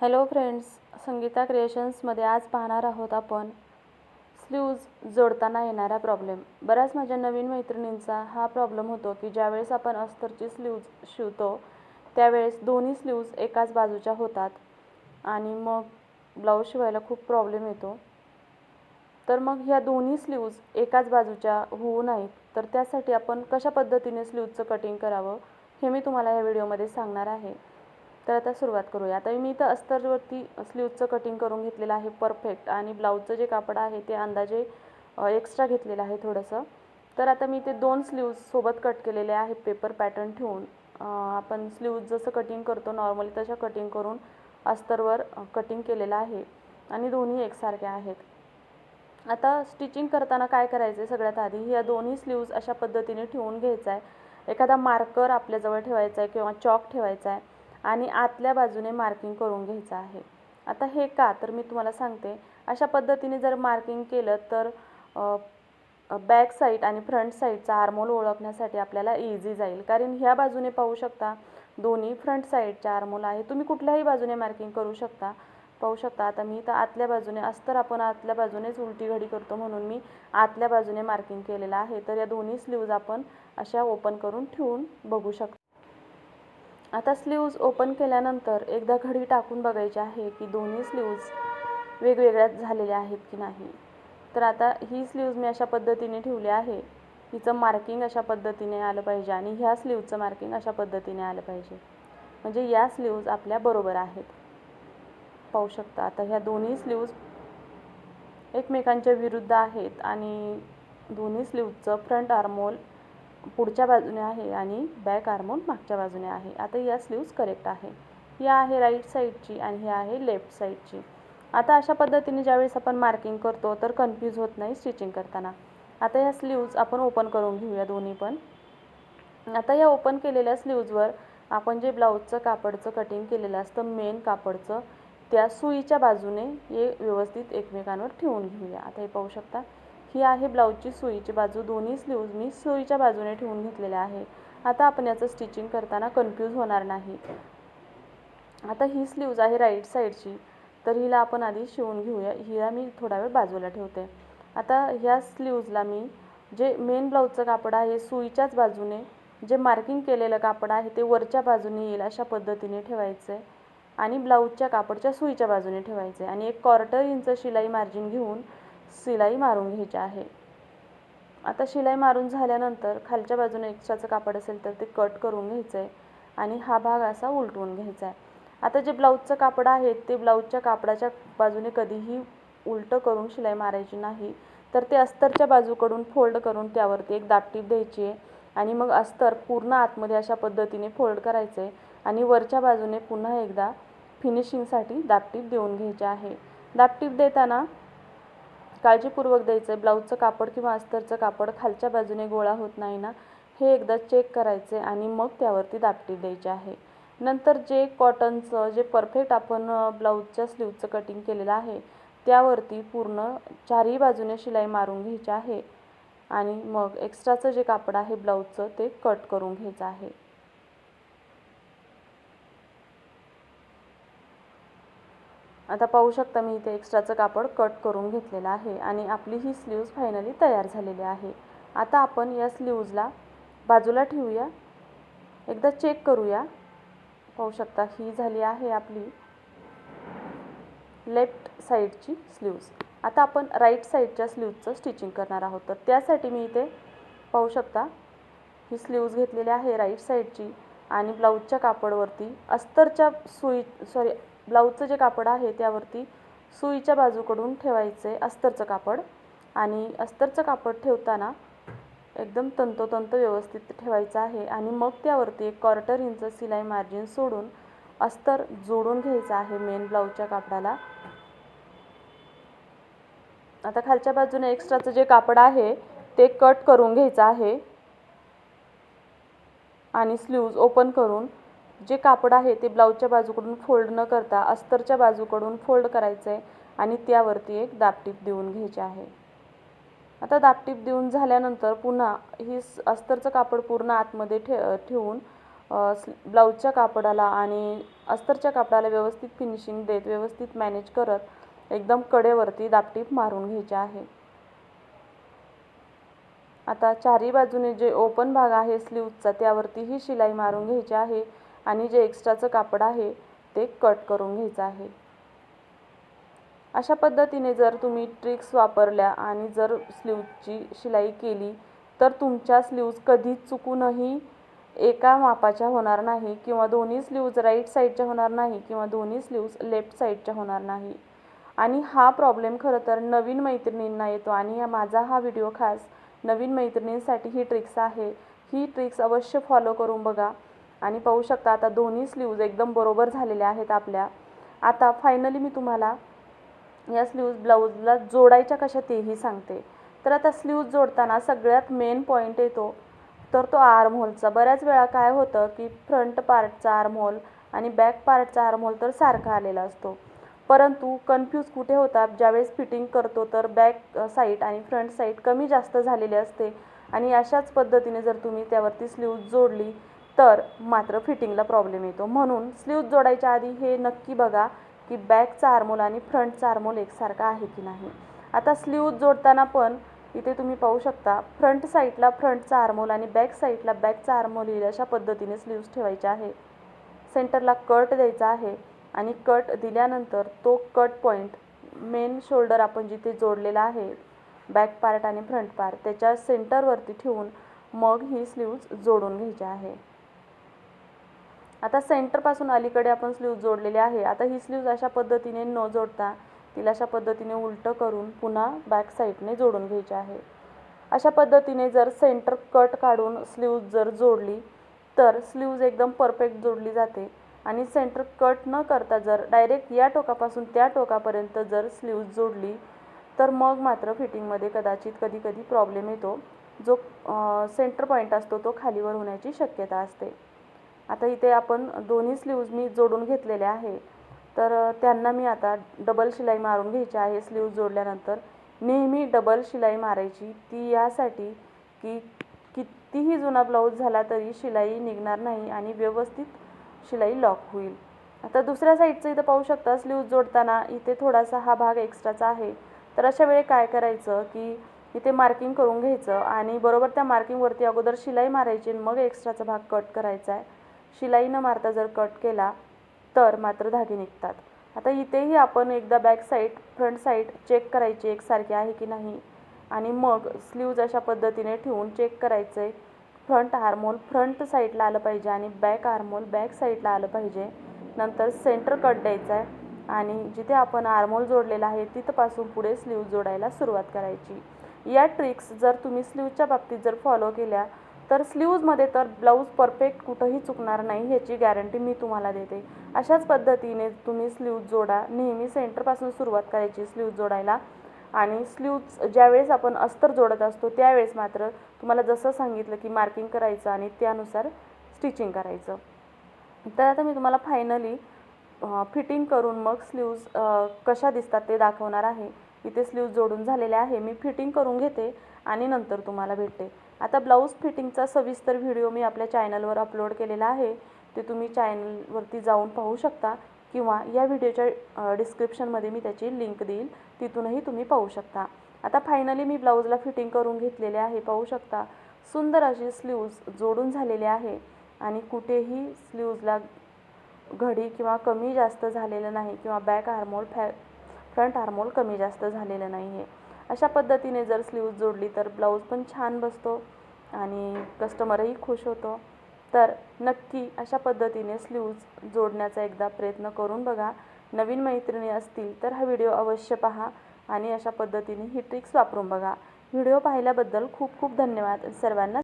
Hello friends Sangeeta क्रिएशन्समध्ये आज पाहणार आहोत आपण स्लीव्ज जोडताना येणारा प्रॉब्लेम. बऱ्याच माझ्या नवीन मैत्रिणींचा हा प्रॉब्लेम होतो की ज्यावेळेस आपण अस्तरची स्लीव्ज शिवतो त्यावेळेस दोन्ही स्लीव्ज एकाच बाजूच्या होतात आणि मग ब्लाऊज शिवायला खूप प्रॉब्लेम येतो. तर मग ह्या दोन्ही स्लीव्ज एकाच बाजूच्या होऊ नाहीत तर त्यासाठी आपण कशा पद्धतीने स्लीव्जचं कटिंग करावं हे मी तुम्हाला या व्हिडिओमध्ये सांगणार आहे. तर आता सुरुवात करूया. आता मी इथं अस्तरवरती स्लीवचं कटिंग करून घेतलेलं आहे परफेक्ट आणि ब्लाऊजचं जे कापड आहे ते अंदाजे एक्स्ट्रा घेतलेलं आहे थोडंसं. तर आता मी ते दोन स्लीव्ज सोबत कट केलेले आहे पेपर पॅटर्न ठेवून. आपण स्लीव्ज जसं कटिंग करतो नॉर्मली तशा कटिंग करून अस्तरवर कटिंग केलेलं आहे. आणि दोन्ही एकसारख्या आहेत. आता स्टिचिंग करताना काय करायचं आहे सगळ्यात आधी? या दोन्ही स्लीव्ज अशा पद्धतीने ठेवून घ्यायचा आहे एखादा मार्कर आपल्याजवळ ठेवायचा आहे किंवा चॉक ठेवायचा आहे आणि आतल्या बाजूने मार्किंग करून घ्यायचं आहे. आता हे का? तर मी तुम्हाला सांगते. अशा पद्धतीने जर मार्किंग केलं तर बॅक साईड आणि फ्रंट साईडचा आर्मोल ओळखण्यासाठी आपल्याला इझी जाईल. कारण ह्या बाजूने पाहू शकता दोन्ही फ्रंट साईडच्या आर्मोल आहे. तुम्ही कुठल्याही बाजूने मार्किंग करू शकता. पाहू शकता आता मी तर आतल्या बाजूने अस्तर आपण आतल्या बाजूनेच उलटी घडी करतो म्हणून मी आतल्या बाजूने मार्किंग केलेलं आहे. तर या दोन्ही स्लीव्ज आपण अशा ओपन करून ठेवून बघू शकतो. आता स्लीव्ज ओपन केल्यानंतर एकदा घडी टाकून बघायची आहे की दोन्ही स्लीव्ज वेगवेगळ्या झालेल्या आहेत की नाही. तर आता ही स्लीव्ज मी अशा पद्धतीने ठेवली आहे. हिचं मार्किंग अशा पद्धतीने आलं पाहिजे आणि ह्या स्लीवचं मार्किंग अशा पद्धतीने आलं पाहिजे. म्हणजे या स्लीव्ज आपल्या बरोबर आहेत. पाहू शकता आता ह्या दोन्ही स्लीव्ज एकमेकांच्या विरुद्ध आहेत आणि दोन्ही स्लीवचं फ्रंट आर्मोल पुढच्या बाजूने आहे आणि बॅक आर्मोल मागच्या बाजूने आहे. आता या स्लीव्ज करेक्ट आहे. या आहे राईट साईडची आणि ही आहे लेफ्ट साईडची आता अशा पद्धतीने ज्यावेळेस आपण मार्किंग करतो तर कन्फ्यूज होत नाही स्टिचिंग करताना. आता या स्लीव्ज आपण ओपन करून घेऊया दोन्ही पण. आता या ओपन केलेल्या स्लीव्जवर आपण जे ब्लाऊजचं कापडचं कटिंग केलेलं असतं मेन कापडचं त्या सुईच्या बाजूने हे व्यवस्थित एकमेकांवर ठेवून घेऊया. आता हे पाहू शकता? ही आहे ब्लाऊजची सुईची बाजू. दोन्ही स्लीव्ज मी सुईच्या बाजूने ठेवून घेतलेल्या आहे. आता आपण याचं स्टिचिंग करताना कन्फ्यूज होणार नाही. आता ही स्लीव्ज आहे राईट साईडची तर हिला आपण आधी शिवून घेऊया. हिला मी थोडा वेळ बाजूला ठेवते. आता ह्या स्लीव्जला मी जे मेन ब्लाऊजचं कापड आहे सुईच्याच बाजूने जे मार्किंग केलेलं कापड आहे ते वरच्या बाजूने येईल अशा पद्धतीने ठेवायचं. आहे आणि ब्लाऊजच्या कापडच्या सुईच्या बाजूने ठेवायचं. आहे आणि एक क्वार्टर इंच शिलाई मार्जिन घेऊन शिलाई मारून घ्यायची आहे. आता शिलाई मारून झाल्यानंतर खालच्या बाजूने एक्स्ट्राचं कापड असेल तर ते कट करून घ्यायचं आहे आणि हा भाग असा उलटवून घ्यायचा आहे आता जे ब्लाऊजचं कापड आहे ते ब्लाऊजच्या कापडाच्या बाजूने कधीही उलटं करून शिलाई मारायची नाही. तर ते अस्तरच्या बाजूकडून फोल्ड करून त्यावरती एक दापटीप द्यायची आहे आणि मग अस्तर पूर्ण आतमध्ये अशा पद्धतीने फोल्ड करायचं आहे आणि वरच्या बाजूने पुन्हा एकदा फिनिशिंगसाठी दापटीप देऊन घ्यायचे आहे. दापटीप देताना काळजीपूर्वक द्यायचं आहे ब्लाऊजचं कापड किंवा अस्तरचं कापड खालच्या बाजूने गोळा होत नाही ना हे एकदा चेक करायचे आणि मग त्यावरती दापटी द्यायची आहे. नंतर जे कॉटनचं जे परफेक्ट आपण ब्लाऊजच्या स्लीवचं कटिंग केलेलं आहे त्यावरती पूर्ण चारही बाजूने शिलाई मारून घ्यायची आहे आणि मग एक्स्ट्राचं जे कापड आहे ब्लाऊजचं ते कट करून घ्यायचं आहे. आता पाहू शकता मी इथे एक्स्ट्राचं कापड कट करून घेतलेलं आहे आणि आपली ही स्लीव्ज फायनली तयार झालेली आहे. आता आपण या स्लीव्जला बाजूला ठेवूया. एकदा चेक करूया. पाहू शकता ही झाली आहे आपली लेफ्ट साईडची स्लीव्ज आता आपण राईट साईडच्या स्लीव्जचं स्टिचिंग करणार आहोत. तर त्यासाठी मी इथे पाहू शकता ही स्लीव्ज घेतलेली आहे राईट साईडची आणि ब्लाऊजच्या कापडवरती अस्तरच्या सुई सॉरी ब्लाऊजचं जे कापड आहे त्यावरती सुईच्या बाजूकडून ठेवायचं आहे अस्तरचं कापड. आणि अस्तरचं कापड ठेवताना एकदम तंतोतंत व्यवस्थित ठेवायचं आहे. आणि मग त्यावरती एक क्वार्टर इंच सिलाई मार्जिन सोडून अस्तर जोडून घ्यायचं आहे मेन ब्लाऊजच्या कापडाला. आता खालच्या बाजूने एक्स्ट्राचं जे कापड आहे ते कट करून घ्यायचं आहे. आणि स्लीव्ज ओपन करून जे कापड आहे ते ब्लाऊजच्या बाजूकडून फोल्ड न करता अस्तरच्या बाजूकडून फोल्ड करायचं आहे आणि त्यावरती एक दापटीप देऊन घ्यायचे आहे. आता दापटीप देऊन झाल्यानंतर पुन्हा ही अस्तरचं कापड पूर्ण आतमध्ये ठे ठेवून ब्लाऊजच्या कापडाला आणि अस्तरच्या कापडाला व्यवस्थित फिनिशिंग देत व्यवस्थित मॅनेज करत एकदम कडेवरती दापटीप मारून घ्यायचे आहे. आता चारही बाजूने जे ओपन भाग आहे स्लीवचा त्यावरतीही शिलाई मारून घ्यायची आहे. आणि जे एक्स्ट्राचं कापड आहे ते कट करून घ्यायचं आहे. अशा पद्धतीने जर तुम्ही ट्रिक्स वापरल्या आणि जर स्लीवची शिलाई केली तर तुमच्या स्लीव्ज कधीच चुकूनही एका मापाच्या होणार नाही किंवा दोन्ही स्लीव्ज राईट साईडच्या होणार नाही किंवा दोन्ही स्लीव्ज लेफ्ट साईडच्या होणार नाही. आणि हा प्रॉब्लेम खरं तर नवीन मैत्रिणींना येतो आणि माझा हा व्हिडिओ खास नवीन मैत्रिणींसाठी ही ट्रिक्स आहे. ही ट्रिक्स अवश्य फॉलो करून बघा. आणि पाहू शकता आता दोन्ही स्लीव्ज एकदम बरोबर झालेल्या आहेत आपल्या. आता फायनली मी तुम्हाला या स्लीव्ज ब्लाऊजला जोडायच्या कशा तेही सांगते. तर आता स्लीव्ज जोडताना सगळ्यात मेन पॉईंट येतो तर तो आर्महोलचा बऱ्याच वेळा काय होतं की फ्रंट पार्टचा आर्महोल आणि बॅक पार्टचा आर्महोल तर सारखा आलेला असतो. परंतु कन्फ्यूज कुठे होतात ज्यावेळेस फिटिंग करतो तर बॅक साईड आणि फ्रंट साईड कमी जास्त झालेली असते. आणि अशाच पद्धतीने जर तुम्ही त्यावरती स्लीव्ज जोडली तर मात्र फिटिंगला प्रॉब्लेम येतो. म्हणून स्लीव्ज जोडायच्या आधी हे नक्की बघा की बॅकचा आर्मोल आणि फ्रंटचा आर्मोल एकसारखा आहे की नाही. आता स्लीव्ज जोडताना पण इथे तुम्ही पाहू शकता फ्रंट साईडला फ्रंटचा आर्मोल आणि बॅक साईडला बॅकचा आर्मोल येईल अशा पद्धतीने स्लीव्ज ठेवायचे आहे. सेंटरला कट द्यायचा आहे आणि कट दिल्यानंतर तो कट पॉईंट मेन शोल्डर आपण जिथे जोडलेला आहे बॅक पार्ट आणि फ्रंट पार्ट त्याच्या सेंटरवरती ठेवून मग ही स्लीव्ज जोडून घ्यायची आहे. आता सेंटरपासून अलीकडे आपण स्लीव जोडलेली आहे. आता ही स्लीव्ज अशा पद्धतीने न जोडता तिला अशा पद्धतीने उलटं करून पुन्हा बॅक साईडने जोडून घ्यायची आहे. अशा पद्धतीने जर सेंटर कट काढून स्लीव्ज जर जोडली तर स्लीव्ज एकदम परफेक्ट जोडली जाते. आणि सेंटर कट न करता जर डायरेक्ट या टोकापासून त्या टोकापर्यंत जर स्लीव्ज जोडली तर मग मात्र फिटिंगमध्ये कदाचित कधी कधी प्रॉब्लेम येतो. जो सेंटर पॉईंट असतो तो खालीवर होण्याची शक्यता असते. आता इथे आपण दोन्ही स्लीव्ज मी जोडून घेतलेले आहे. तर त्यांना मी आता डबल शिलाई मारून घ्यायची आहे स्लीव्ज जोडल्यानंतर. नेहमी डबल शिलाई मारायची. ती यासाठी की कितीही जुना ब्लाऊज झाला तरी शिलाई निघणार नाही आणि व्यवस्थित शिलाई लॉक होईल. आता दुसऱ्या साईडचं इथं पाहू शकता स्लीव्ज जोडताना इथे थोडासा हा भाग एक्स्ट्राचा आहे. तर अशा वेळी काय करायचं की इथे मार्किंग करून घ्यायचं आणि बरोबर त्या मार्किंगवरती अगोदर शिलाई मारायची आणि मग एक्स्ट्राचा भाग कट करायचा आहे. शिलाई न मारता जर कट केला तर मात्र धागे निघतात. आता इथेही आपण एकदा back side front side check करायची एकसारखी आहे की नाही? आणि मग स्लीव्ज अशा पद्धतीने ठेवून चेक करायचं आहे फ्रंट हार्मोल फ्रंट साईडला आलं पाहिजे आणि बॅक हार्मोल बॅक साईडला आलं पाहिजे. नंतर सेंटर कट द्यायचा आहे आणि जिथे आपण आर्मोल जोडलेला आहे तिथंपासून पुढे स्लीव जोडायला सुरुवात करायची. या ट्रिक्स जर तुम्ही स्लीवच्या बाबतीत जर फॉलो केल्या तर स्लीव्जमध्ये तर ब्लाऊज परफेक्ट कुठंही चुकणार नाही ह्याची गॅरंटी मी तुम्हाला देते. अशाच पद्धतीने तुम्ही स्लीव्ज जोडा. नेहमी सेंटरपासून सुरुवात करायची स्लीव्ज जोडायला. आणि स्लीव्ज ज्यावेळेस आपण अस्तर जोडत असतो त्यावेळेस मात्र तुम्हाला जसं सांगितलं की मार्किंग करायचं आणि त्यानुसार स्टिचिंग करायचं. तर आता मी तुम्हाला फायनली फिटिंग करून मग स्लीव्ज कशा दिसतात ते दाखवणार आहे. इथे स्लीव्ज जोडून झालेले आहे. मी फिटिंग करून घेते आणि नंतर तुम्हाला भेटते. आता ब्लाऊज फिटिंगचा सविस्तर व्हिडिओ मी आपल्या चॅनलवर अपलोड केलेला आहे. ते तुम्ही चॅनलवरती जाऊन पाहू शकता किंवा या व्हिडिओच्या डिस्क्रिप्शनमध्ये मी त्याची लिंक देईल. तिथूनही तुम्ही पाहू शकता. आता फायनली मी ब्लाऊजला फिटिंग करून घेतलेले आहे पाहू शकता. सुंदर अशी स्लीव्ज जोडून झालेले आहे आणि कुठेही स्लीव्जला घडी किंवा कमी जास्त झालेलं नाही किंवा बॅक हार्मोल फॅ फ्रंट हार्मोल कमी जास्त झालेलं नाही आहे अशा पद्धतीने जर स्लीव्ज जोडली तर ब्लाऊज पण छान बसतो आणि कस्टमरही खुश होतो. तर नक्की अशा पद्धतीने स्लीव्ज जोडण्याचा एकदा प्रयत्न करून बघा. नवीन मैत्रिणी असतील तर हा व्हिडिओ अवश्य पहा आणि अशा पद्धतीने ही ट्रिक्स वापरून बघा. व्हिडिओ पाहिल्याबद्दल खूप खूप धन्यवाद. सर्वांना